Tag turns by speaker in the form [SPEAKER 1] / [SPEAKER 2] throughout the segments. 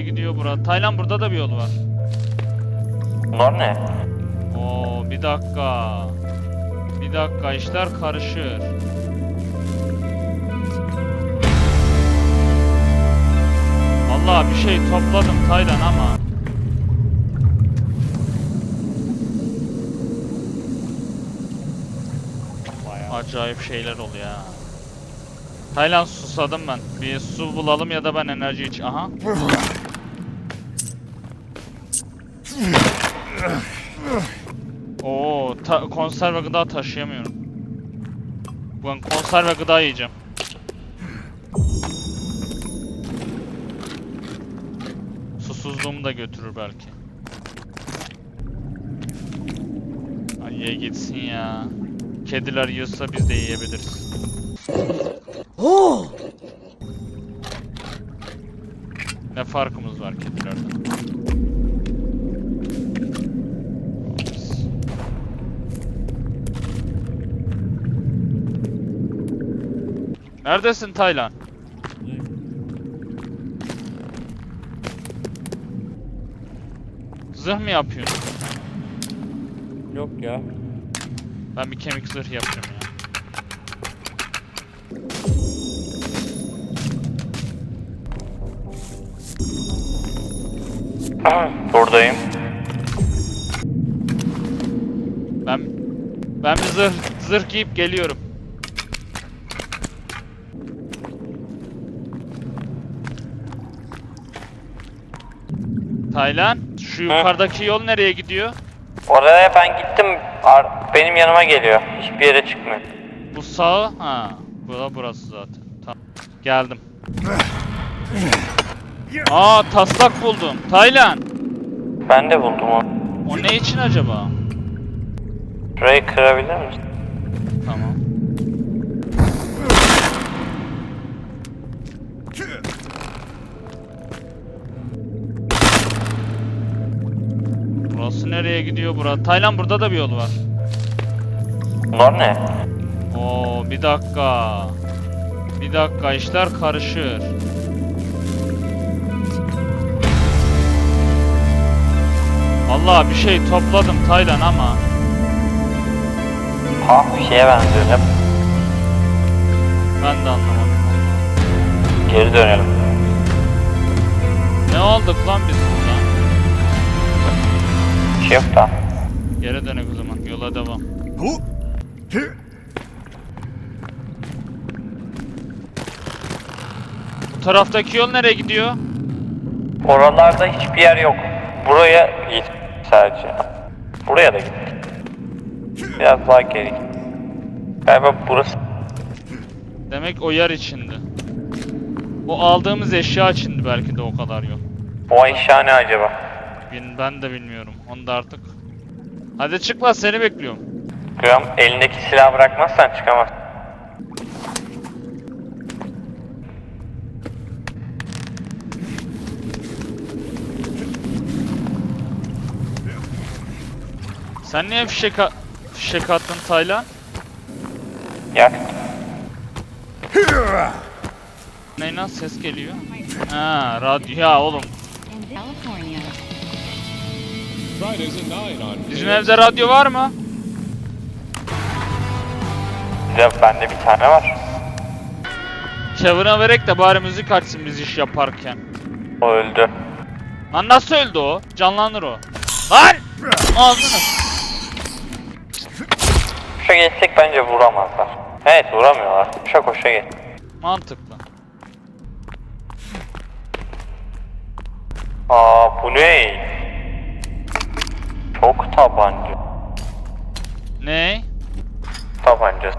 [SPEAKER 1] nereye gidiyor bura? Taylan burada da bir yol var.
[SPEAKER 2] Bunlar ne?
[SPEAKER 1] Oo bir dakika. Bir dakika işler karışır. Vallahi bir şey topladım Taylan ama. Acayip şeyler oluyor ha. Taylan susadım ben. Bir su bulalım ya da ben enerji iç. Aha. Oo, ta- konserve gıda taşıyamıyorum. Ben konserve gıda yiyeceğim. Susuzluğumu da götürür belki. Ay ye gitsin ya. Kediler yiyorsa biz de yiyebiliriz. Ne farkımız var kedilerden? Neredesin Taylan? Zırh mı yapıyorsun?
[SPEAKER 2] Yok ya.
[SPEAKER 1] Ben bir kemik zırh yapacağım ya.
[SPEAKER 2] Buradayım.
[SPEAKER 1] Ben ben bir zırh zırh giyip geliyorum. Taylan, şu yukarıdaki yol nereye gidiyor?
[SPEAKER 2] Oraya ben gittim. Ar- benim yanıma geliyor. Hiçbir yere çıkmıyor.
[SPEAKER 1] Bu sağ, ha, bu da burası zaten. Tamam. Geldim. Aa, taslak buldum. Taylan,
[SPEAKER 2] Ben de buldum onu.
[SPEAKER 1] o ne için acaba?
[SPEAKER 2] Şurayı kırabilir misin?
[SPEAKER 1] Tamam. Burası nereye gidiyor bura? Taylan burada da bir yol var.
[SPEAKER 2] Bunlar ne?
[SPEAKER 1] Oo bir dakika. Bir dakika işler karışır. Vallahi bir şey topladım Taylan ama
[SPEAKER 2] Ha bir şeye benziyor. Ne?
[SPEAKER 1] ben de anlamadım.
[SPEAKER 2] Geri dönelim.
[SPEAKER 1] Ne olduk lan biz
[SPEAKER 2] şey yok da.
[SPEAKER 1] Geri dönek o zaman yola devam. Bu taraftaki yol nereye gidiyor?
[SPEAKER 2] Oralarda hiçbir yer yok. Buraya git sadece. Buraya da git. Biraz daha geri git. Galiba burası.
[SPEAKER 1] Demek o yer içindi. O aldığımız eşya içindi belki de o kadar yol.
[SPEAKER 2] O eşya ne acaba?
[SPEAKER 1] Bin, ben de bilmiyorum. Onu da artık. Hadi çık lan seni bekliyorum.
[SPEAKER 2] Gram elindeki silahı bırakmazsan çıkamaz.
[SPEAKER 1] Sen niye fişek, fişek attın Taylan?
[SPEAKER 2] Yak.
[SPEAKER 1] Ne lan ses geliyor? Ha radyo ya oğlum. Bizim evde radyo var mı?
[SPEAKER 2] De bende bir tane var.
[SPEAKER 1] Kevin'a verek de bari müzik açsın biz iş yaparken.
[SPEAKER 2] O öldü.
[SPEAKER 1] Lan nasıl öldü o? Canlanır o. Lan! Ağzını.
[SPEAKER 2] Koşa geçsek bence vuramazlar. Evet vuramıyorlar. Koşa koşa geç.
[SPEAKER 1] Mantıklı.
[SPEAKER 2] Aa bu ne? Çok tabanca.
[SPEAKER 1] Ne?
[SPEAKER 2] Tabancası.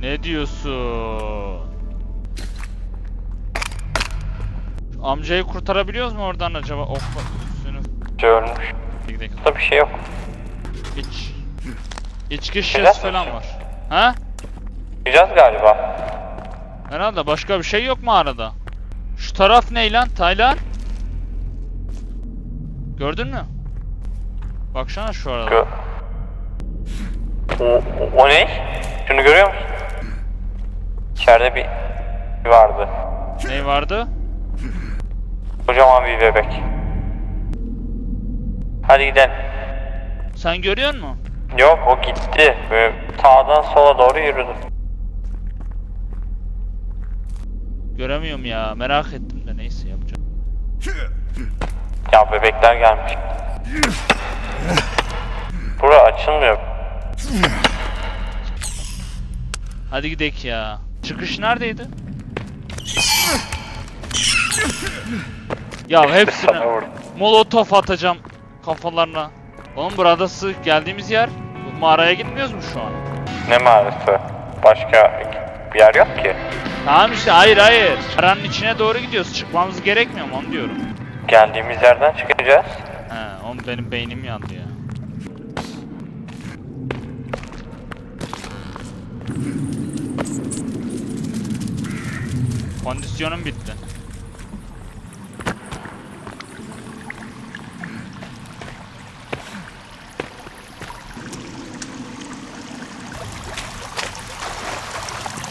[SPEAKER 1] Ne diyorsun? Amcayı kurtarabiliyoruz mu oradan acaba? Oh, üstünü.
[SPEAKER 2] Ölmüş.
[SPEAKER 1] Gidelim.
[SPEAKER 2] Burada bir şey yok.
[SPEAKER 1] İç. İçki şişesi falan var. Ha?
[SPEAKER 2] Gideceğiz galiba.
[SPEAKER 1] Herhalde başka bir şey yok mu arada? Şu taraf ne lan Taylan? Gördün mü? Baksana şu arada.
[SPEAKER 2] O, o ne? Şunu görüyor musun? İçeride bir vardı.
[SPEAKER 1] ne vardı?
[SPEAKER 2] Kocaman bir bebek. Hadi gidelim.
[SPEAKER 1] Sen görüyor musun?
[SPEAKER 2] Yok o gitti. Böyle sağdan sola doğru yürüdü.
[SPEAKER 1] Göremiyorum ya. Merak ettim de neyse yapacağım.
[SPEAKER 2] Ya bebekler gelmiş. Bura açılmıyor.
[SPEAKER 1] Hadi gidelim ya. Çıkış neredeydi? Ya hepsine molotof atacağım kafalarına. Oğlum burası geldiğimiz yer. Bu mağaraya gitmiyoruz mu şu an?
[SPEAKER 2] Ne mağarası? Başka bir yer yok ki.
[SPEAKER 1] Tamam işte hayır hayır. Aranın içine doğru gidiyoruz. Çıkmamız gerekmiyor mu onu diyorum.
[SPEAKER 2] Geldiğimiz yerden çıkacağız.
[SPEAKER 1] Oğlum benim beynim yandı ya. Kondisyonum bitti.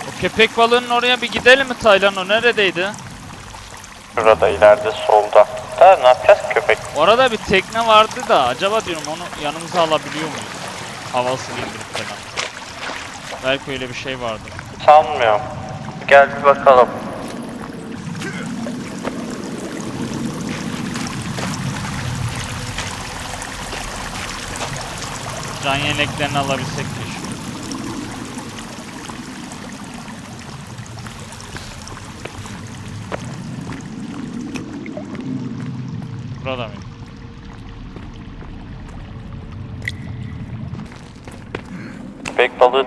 [SPEAKER 1] O köpek balığının oraya bir gidelim mi Taylan? O neredeydi?
[SPEAKER 2] Şurada ileride solda. Da ne yapacağız köpek?
[SPEAKER 1] Orada bir tekne vardı da acaba diyorum onu yanımıza alabiliyor muyuz? Havasını indirip falan. Belki öyle bir şey vardı.
[SPEAKER 2] Sanmıyorum. Gel bir bakalım.
[SPEAKER 1] Can yeleklerini alabilsek keşke.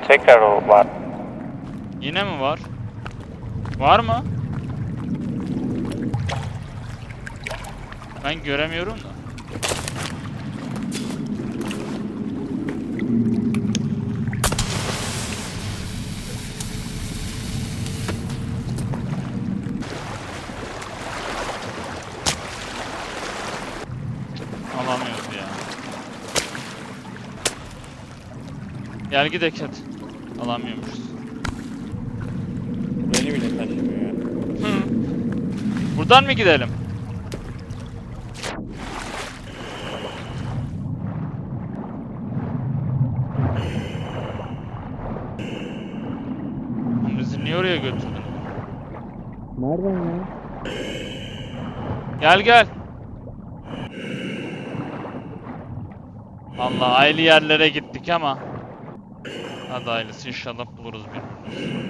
[SPEAKER 2] Tekrar var.
[SPEAKER 1] Yine mi var? Var mı? Ben göremiyorum da. Alamıyoruz ya. Gel gidelim. Alamıyormuşuz.
[SPEAKER 3] Beni bile taşımıyor ya.
[SPEAKER 1] Hı. Buradan mı gidelim? Bizi niye oraya götürdün?
[SPEAKER 3] Nereden ya?
[SPEAKER 1] Gel gel. Allah ayrı yerlere gittik ama. Hadi ailesi inşallah buluruz birbirimizi.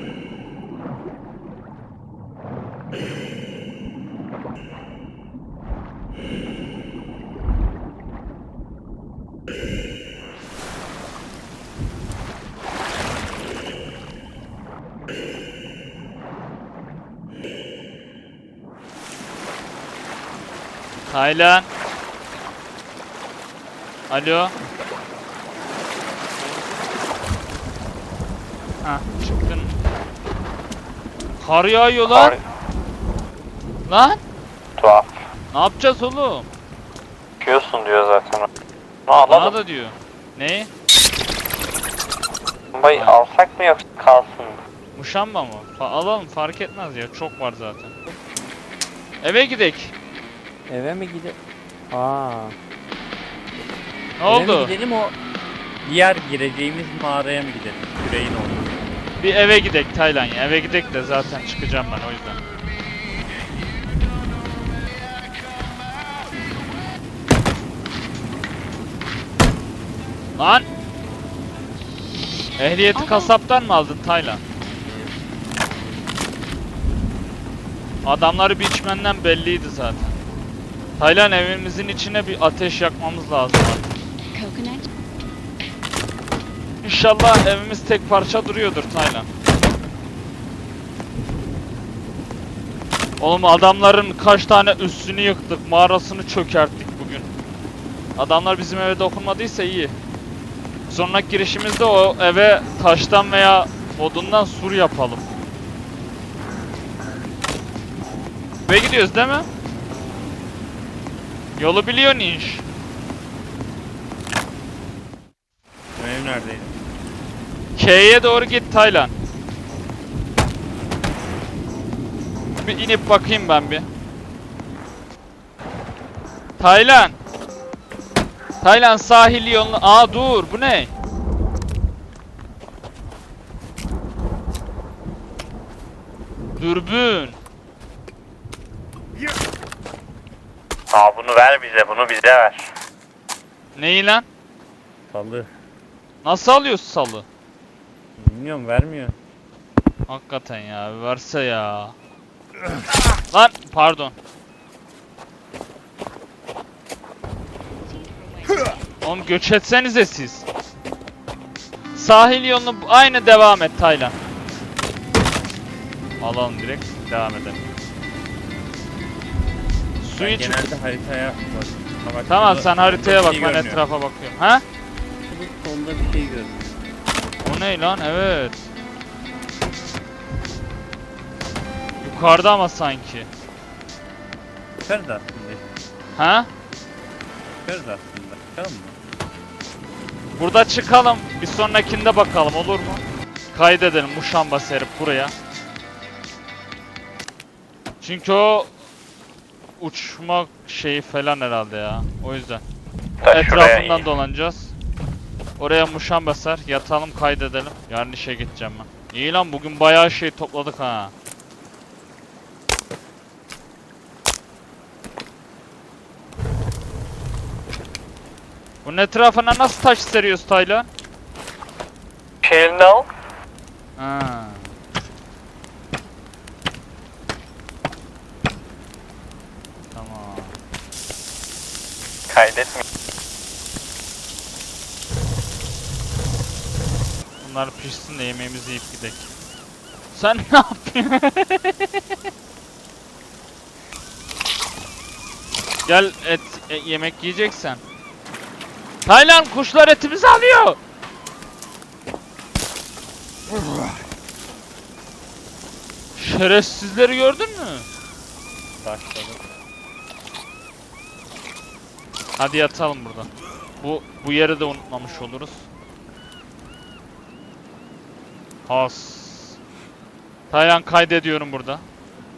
[SPEAKER 1] Taylan. Alo. Ha çıktın. Kar yağıyor lan.
[SPEAKER 2] Kar-
[SPEAKER 1] Lan.
[SPEAKER 2] Tuhaf.
[SPEAKER 1] Ne yapacağız oğlum?
[SPEAKER 2] Çıkıyorsun diyor zaten. Ne
[SPEAKER 1] Bana
[SPEAKER 2] alalım?
[SPEAKER 1] da diyor. Ne?
[SPEAKER 2] Bombayı
[SPEAKER 1] Ha.
[SPEAKER 2] alsak mı yoksa kalsın mı?
[SPEAKER 1] Muşamba mı? Fa- alalım fark etmez ya. Çok var zaten. Eve gidek.
[SPEAKER 3] Eve mi gidelim? Aa.
[SPEAKER 1] Ne
[SPEAKER 3] Eve mi
[SPEAKER 1] oldu?
[SPEAKER 3] gidelim o diğer gireceğimiz mağaraya mı gidelim? Küreğin olduğu.
[SPEAKER 1] Bir eve gidek Taylan ya. Eve gidek de zaten çıkacağım ben o yüzden. Lan! Ehliyeti kasaptan mı aldın Taylan? Adamları biçmenden belliydi zaten. Taylan evimizin içine bir ateş yakmamız lazım artık.
[SPEAKER 4] Coconut?
[SPEAKER 1] İnşallah evimiz tek parça duruyordur Taylan. Oğlum adamların kaç tane üstünü yıktık, mağarasını çökerttik bugün. Adamlar bizim eve dokunmadıysa iyi. Sonraki girişimizde o eve taştan veya odundan sur yapalım. Eve gidiyoruz değil mi? Yolu biliyorsun inş.
[SPEAKER 3] Ev neredeydi?
[SPEAKER 1] K'ye doğru git Taylan. Bir inip bakayım ben bir. Taylan. Taylan sahil yolunu... Aa dur bu ne? Dürbün.
[SPEAKER 2] Aa bunu ver bize, bunu bize ver.
[SPEAKER 1] Neyi lan?
[SPEAKER 3] Salı.
[SPEAKER 1] Nasıl alıyorsun salı?
[SPEAKER 3] Bilmiyorum vermiyor.
[SPEAKER 1] Hakikaten ya verse ya. Lan pardon. Oğlum göç etsenize siz. Sahil yolunu aynı devam et Taylan. Alalım direkt devam edelim.
[SPEAKER 3] Ben
[SPEAKER 1] Suyun çık-
[SPEAKER 3] genelde haritaya bak.
[SPEAKER 1] Tamam sen haritaya bak ben etrafa bakıyorum. Ha?
[SPEAKER 3] Şurada Solda bir şey görünüyor.
[SPEAKER 1] O ne lan? Evet. Yukarıda ama sanki.
[SPEAKER 3] Çıkarız aslında.
[SPEAKER 1] Ha?
[SPEAKER 3] Çıkarız aslında. Çıkalım mı?
[SPEAKER 1] Burada çıkalım. Bir sonrakinde bakalım olur mu? Kaydedelim muşamba serip buraya. Çünkü o uçma şeyi falan herhalde ya. O yüzden. Etrafından dolanacağız. Oraya muşamba ser. Yatalım kaydedelim. Yarın işe gideceğim ben. İyi lan bugün bayağı şey topladık ha. Bunun etrafına nasıl taş seriyoruz Taylan?
[SPEAKER 2] Şeyini al.
[SPEAKER 1] Ha. Tamam.
[SPEAKER 2] Kaydetme.
[SPEAKER 1] Bunlar pişsin de yemeğimizi yiyip gidelim. Sen ne yapıyorsun? Gel et e, yemek yiyeceksen. Taylan kuşlar etimizi alıyor. Şerefsizleri gördün mü?
[SPEAKER 3] Başladı.
[SPEAKER 1] Hadi yatalım burada. Bu bu yeri de unutmamış oluruz. Has. Taylan kaydediyorum burada.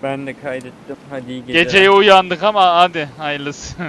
[SPEAKER 3] Ben de kaydettim. Hadi iyi geceler.
[SPEAKER 1] Geceye uyandık ama hadi hayırlısı.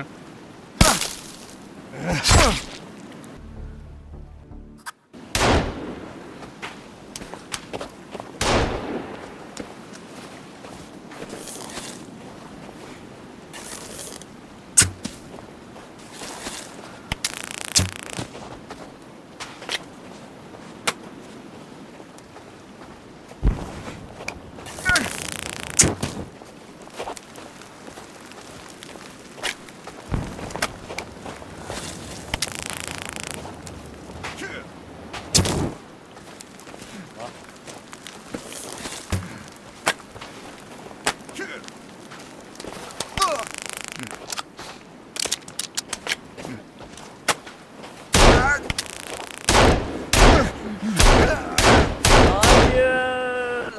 [SPEAKER 3] Hayır.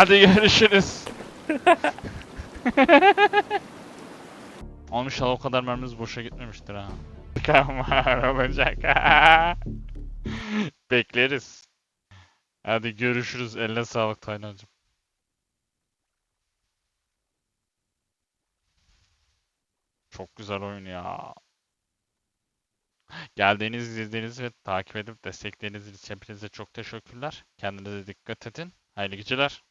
[SPEAKER 1] Hadi görüşürüz. Olmuş o kadar mermimiz boşa gitmemiştir ha. Kamar olacak. Bekleriz. Hadi görüşürüz. Eline sağlık Taylancığım. Çok güzel oyun ya. Geldiğiniz, izlediğiniz ve takip edip desteklediğiniz için hepinize çok teşekkürler. Kendinize dikkat edin. Hayırlı geceler.